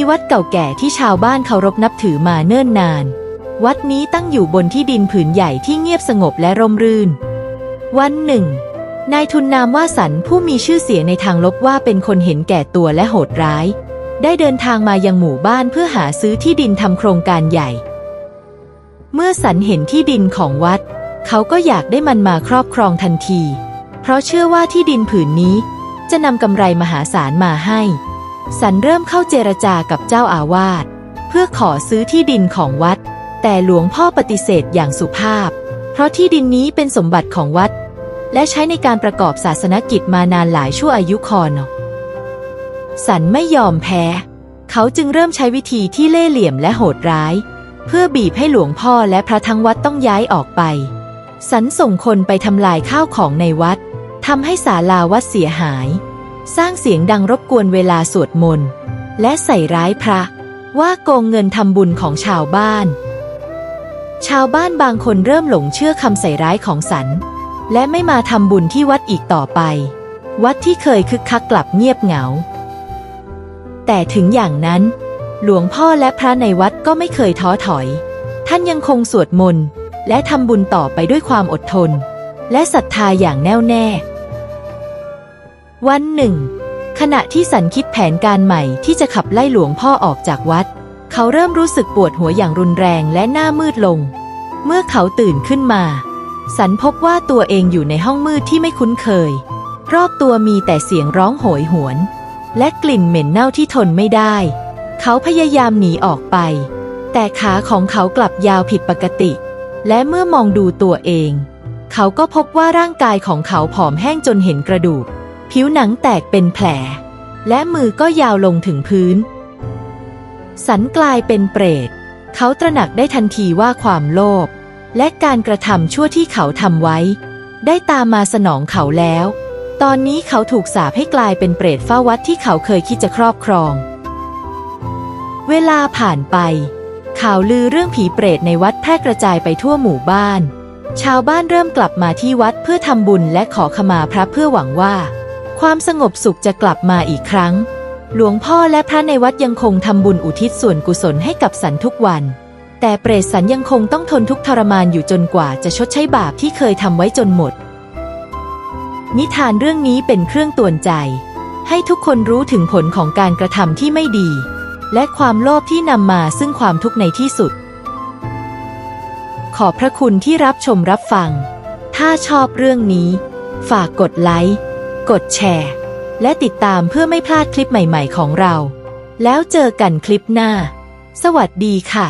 มีวัดเก่าแก่ที่ชาวบ้านเคารพนับถือมาเนิ่นนาน วัดนี้ตั้งอยู่บนที่ดินผืนใหญ่ที่เงียบสงบและร่มรื่น วันหนึ่ง นายทุนนามว่าสันผู้มีชื่อเสียงในทางลบว่าเป็นคนเห็นแก่ตัวและโหดร้าย ได้เดินทางมายังหมู่บ้านเพื่อหาซื้อที่ดินทำโครงการใหญ่ เมื่อสันเห็นที่ดินของวัด เขาก็อยากได้มันมาครอบครองทันที เพราะเชื่อว่าที่ดินผืนนี้ จะนำกำไรมหาศาลมาให้ สันเริ่มเข้าเจรจากับเจ้าอาวาสเพื่อขอซื้อที่ดินของวัด แต่หลวงพ่อปฏิเสธอย่างสุภาพ เพราะที่ดินนี้เป็นสมบัติของวัด และใช้ในการประกอบศาสนกิจมานานหลายชั่วอายุคอนสันไม่ยอมแพ้ เขาจึงเริ่มใช้วิธีที่เล่ห์เหลี่ยมและโหดร้าย เพื่อบีบให้หลวงพ่อและพระทั้งวัดต้องย้ายออกไป สันส่งคนไปทำลายข้าวของในวัดทำให้ศาลาวัดเสียหาย สร้างเสียงดังรบกวนเวลาสวดมนต์และใส่ร้ายพระ ว่าโกงเงินทำบุญของชาวบ้าน ชาวบ้านบางคนเริ่มหลงเชื่อคำใส่ร้ายของสัน และไม่มาทำบุญที่วัดอีกต่อไป วัดที่เคยคึกคักกลับเงียบเหงา แต่ถึงอย่างนั้น หลวงพ่อและพระในวัดก็ไม่เคยท้อถอย ท่านยังคงสวดมนต์และทำบุญต่อไปด้วยความอดทน และศรัทธาอย่างแน่วแน่ วันหนึ่ง ขณะที่สันคิดแผนการใหม่ที่จะขับไล่หลวงพ่อออกจากวัด เขาเริ่มรู้สึกปวดหัวอย่างรุนแรงและหน้ามืดลง เมื่อเขาตื่นขึ้นมา สันพบว่าตัวเองอยู่ในห้องมืดที่ไม่คุ้นเคย รอบตัวมีแต่เสียงร้องโหยหวน และกลิ่นเหม็นเน่าที่ทนไม่ได้ เขาพยายามหนีออกไป แต่ขาของเขากลับยาวผิดปกติ และเมื่อมองดูตัวเอง เขาก็พบว่าร่างกายของเขาผอมแห้งจนเห็นกระดูก ผิวหนังแตกเป็นแผล และมือก็ยาวลงถึงพื้น สันกลายเป็นเปรต เขาตระหนักได้ทันทีว่าความโลภและการกระทำชั่วที่เขาทำไว้ ได้ตามมาสนองเขาแล้ว ตอนนี้เขาถูกสาปให้กลายเป็นเปรตเฝ้าวัดที่เขาเคยคิดจะครอบครอง เวลาผ่านไป ข่าวลือเรื่องผีเปรตในวัดแพร่กระจายไปทั่วหมู่บ้าน ชาวบ้านเริ่มกลับมาที่วัดเพื่อทำบุญและขอขมาพระเพื่อหวังว่า ความสงบสุขจะกลับมาอีกครั้ง หลวงพ่อและพระในวัดยังคงทำบุญอุทิศส่วนกุศลให้กับสันทุกวัน แต่เปรตสันยังคงต้องทนทุกทรมานอยู่จนกว่าจะชดใช้บาปที่เคยทำไว้จนหมด นิทานเรื่องนี้เป็นเครื่องตือนใจ ให้ทุกคนรู้ถึงผลของการกระทำที่ไม่ดี และความโลภที่นำมาซึ่งความทุกข์ในที่สุด ขอบพระคุณที่รับชมรับฟัง ถ้าชอบเรื่องนี้ ฝากกดไลค์ กดแชร์ และติดตามเพื่อไม่พลาดคลิปใหม่ๆของเรา แล้วเจอกันคลิปหน้า สวัสดีค่ะ